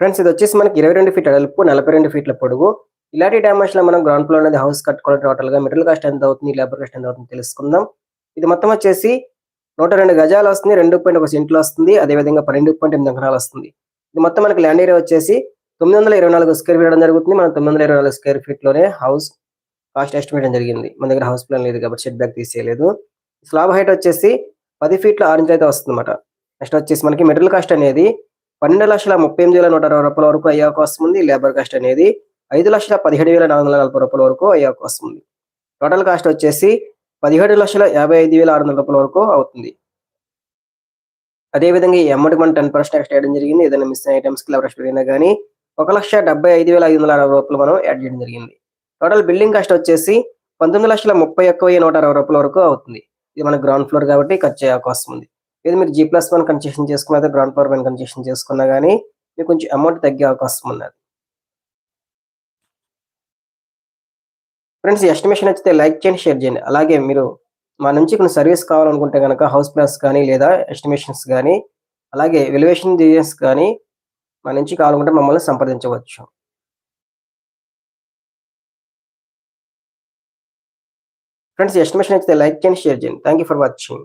Friends ఇది వచ్చేసి మనకి ఇరవై రెండు ఫీట్ వెడల్పు నలభై రెండు ఫీట్ల పొడుగు ఇలాంటి డామేజ్లో మనం గ్రౌండ్ ఫ్లోర్ అనేది హౌస్ కట్టుకోవడం టోటల్గా మెటీరియల్ కాస్ట్ ఎంత అవుతుంది లేబర్ కాస్ట్ ఎంత అవుతుంది తెలుసుకుందాం. ఇది మొత్తం వచ్చేసి నూట రెండు గజాలు వస్తుంది రెండు పాయింట్ ఒక సెంట్లు వస్తుంది అదే విధంగా పన్నెండు పాయింట్ ఎనిమిది ఎకరాలు వస్తుంది. ఇది మొత్తం మనకి ల్యాండ్ ఏరియా వచ్చేసి తొమ్మిది వందల ఇరవై నాలుగు స్క్వేర్ ఫీట్ జరుగుతుంది. మనం తొమ్మిది వందల ఇరవై నాలుగు స్క్వేర్ ఫీట్లోనే హౌస్ కాస్ట్ ఎస్టిమేట్ జరిగింది. మన దగ్గర హౌస్ ప్లాన్ లేదు కాబట్టి షెడ్ బ్యాక్ తీసేయలేదు స్లాబ్ హైట్ వచ్చేసి పది ఫీట్ల ఆరు ఇంచ్ అయితే వస్తుంది నెక్స్ట్ వచ్చేసి మనకి మెటీరియల్ కాస్ట్ అనేది పన్నెండు లక్షల ముప్పై ఎనిమిది వేల నూట అరవై రూపాయల వరకు అయ్యే అవకాశం ఉంది. లేబర్ కాస్ట్ అనేది ఐదు లక్షల పదిహేడు వేల నాలుగు వందల నలభై రూపాయల వరకు అయ్యే అవకాశం ఉంది. టోటల్ కాస్ట్ వచ్చేసి పదిహేడు లక్షల యాభై ఐదు వేల ఆరు వందల రూపాయల వరకు అవుతుంది. అదేవిధంగా ఈ అమౌంట్ మనం టెన్ పర్సెంట్ ఎక్స్ట్రా చేయడం జరిగింది. ఏదైనా మిస్ ఐటమ్స్కి లేబర్ అయినా కానీ ఒక లక్ష డెబ్బై ఐదు వేల ఐదు వందల అరవై రూపాయలు మనం యాడ్ చేయడం జరిగింది. టోటల్ బిల్డింగ్ కాస్ట్ వచ్చేసి పంతొమ్మిది లక్షల ముప్పై ఒక్క వెయ్యి నూట అరవై రూపాయల వరకు అవుతుంది. ఇది మన గ్రౌండ్ ఫ్లోర్ కాబట్టి ఖర్చు అయ్యే అవకాశం ఉంది. ఇది మీరు జీ ప్లస్ వన్ కన్సెషన్ చేసుకున్నా గ్రౌండ్ ఫ్లోర్ వన్ కన్సెషన్ చేసుకున్నా కానీ మీకు కొంచెం అమౌంట్ తగ్గే అవకాశం ఉన్నది. ఫ్రెండ్స్ ఎస్టిమేషన్ వచ్చితే లైక్ చేయండి షేర్ చేయండి. అలాగే మీరు మా నుంచి కొన్ని సర్వీస్ కావాలనుకుంటే కనుక హౌస్ ప్లాన్స్ కానీ లేదా ఎస్టిమేషన్స్ కానీ అలాగే వెలివేషన్ డిజైన్స్ కానీ మా నుంచి కావాలనుకుంటే మమ్మల్ని సంప్రదించవచ్చు. ఫ్రెండ్స్ ఎస్టిమేషన్ అయితే లైక్ చేయండి షేర్ చేయండి. Thank you for watching